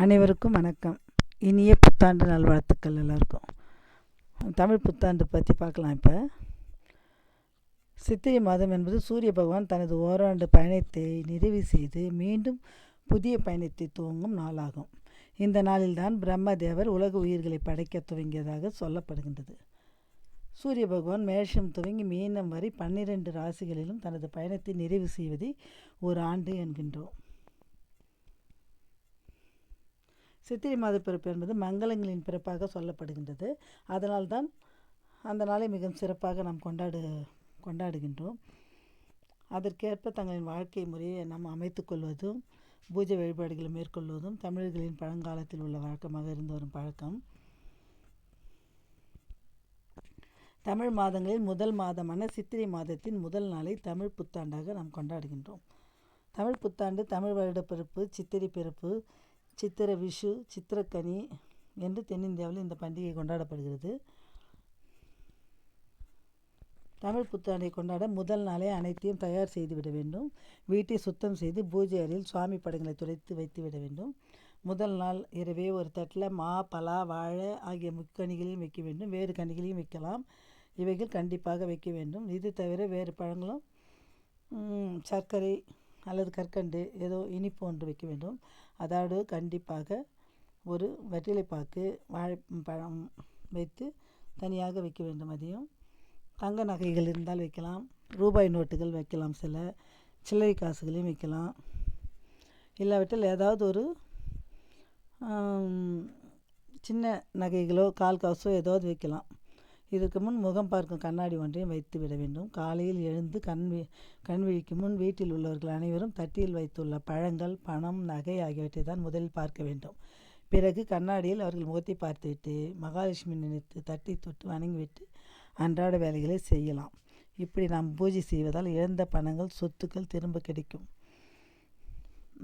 அனைவருக்கும் வணக்கம். இனிய புத்தாண்டு நல்வாழ்த்துக்கள் எல்லாருக்கும். தமிழ் புத்தாண்டு பற்றி பார்க்கலாம் இப்போ. சித்திரை மாதம் என்பது சூரிய பகவான் தனது ஓராண்டு பயணத்தை நிறைவு செய்து மீண்டும் புதிய பயணத்தை துவங்கும் நாளாகும். இந்த நாளில்தான் பிரம்மதேவர் உலக உயிர்களை படைக்க துவங்கியதாக சொல்லப்படுகின்றது. சூரிய பகவான் மேஷம் துவங்கி மீனம் வரை பன்னிரண்டு ராசிகளிலும் தனது பயணத்தை நிறைவு செய்வதை ஒரு ஆண்டு என்கின்றோம். சித்திரை மாத பிறப்பு என்பது மங்களங்களின் பிறப்பாக சொல்லப்படுகின்றது. அதனால்தான் அந்த நாளை மிகவும் சிறப்பாக நாம் கொண்டாடு கொண்டாடுகின்றோம். அதற்கேற்ப தங்களின் வாழ்க்கை முறையை நாம் அமைத்துக்கொள்வதும் பூஜை வழிபாடுகளை மேற்கொள்வதும் தமிழர்களின் பழங்காலத்தில் உள்ள வழக்கமாக இருந்து வரும் பழக்கம். தமிழ் மாதங்களில் முதல் மாதமான சித்திரை மாதத்தின் முதல் நாளை தமிழ் புத்தாண்டாக நாம் கொண்டாடுகின்றோம். தமிழ் புத்தாண்டு தமிழ் வருட பிறப்பு சித்திரை பிறப்பு சித்திர விஷு சித்திரக்கனி என்று தென்னிந்தியாவில் இந்த பண்டிகை கொண்டாடப்படுகிறது. தமிழ் புத்தாண்டை கொண்டாட முதல் நாளே அனைத்தையும் தயார் செய்துவிட வேண்டும். வீட்டை சுத்தம் செய்து பூஜை அறையில் சுவாமி படங்களை துடைத்து வைத்து விட வேண்டும். முதல் நாள் இரவே ஒரு தட்டில் மா பலா வாழை ஆகிய முக்கணிகளையும் வைக்க வேண்டும். வேறு கனிகளையும் வைக்கலாம். இவைகள் கண்டிப்பாக வைக்க வேண்டும். இது தவிர வேறு பழங்களும் சர்க்கரை அல்லது கற்கண்டு ஏதோ இனிப்பு ஒன்று வைக்க வேண்டும். அதோடு கண்டிப்பாக ஒரு வெற்றிலைப்பாக்கு வாழைப்பழம் வைத்து தனியாக வைக்க வேண்டும் அதையும் தங்க நகைகள் இருந்தால் வைக்கலாம். ரூபாய் நோட்டுகள் வைக்கலாம் சில. சில்லறை காசுகளையும் வைக்கலாம். இல்லாவிட்டால் ஏதாவது ஒரு சின்ன நகைகளோ கால் காசோ ஏதாவது வைக்கலாம். இதற்கு முன் முகம் பார்க்கும் கண்ணாடி ஒன்றையும் வைத்து விட வேண்டும். காலையில் எழுந்து கண் கண் விழிக்கும் முன் வீட்டில் உள்ளவர்கள் அனைவரும் தட்டியில் வைத்துள்ள பழங்கள் பணம் நகை ஆகியவற்றை தான் முதலில் பார்க்க வேண்டும். பிறகு கண்ணாடியில் அவர்கள் முகத்தை பார்த்துவிட்டு மகாலட்சுமி நினைத்து தட்டி தொட்டு வணங்கிவிட்டு அன்றாட வேலைகளை செய்யலாம். இப்படி நாம் பூஜை செய்வதால் இழந்த பணங்கள் சொத்துக்கள் திரும்ப கிடைக்கும்.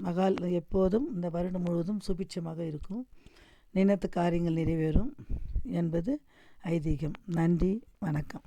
மகால் எப்போதும் இந்த வருடம் முழுவதும் சுபிட்சமாக இருக்கும். நினைத்த காரியங்கள் நிறைவேறும் என்பது ஐதீகம். நன்றி வணக்கம்.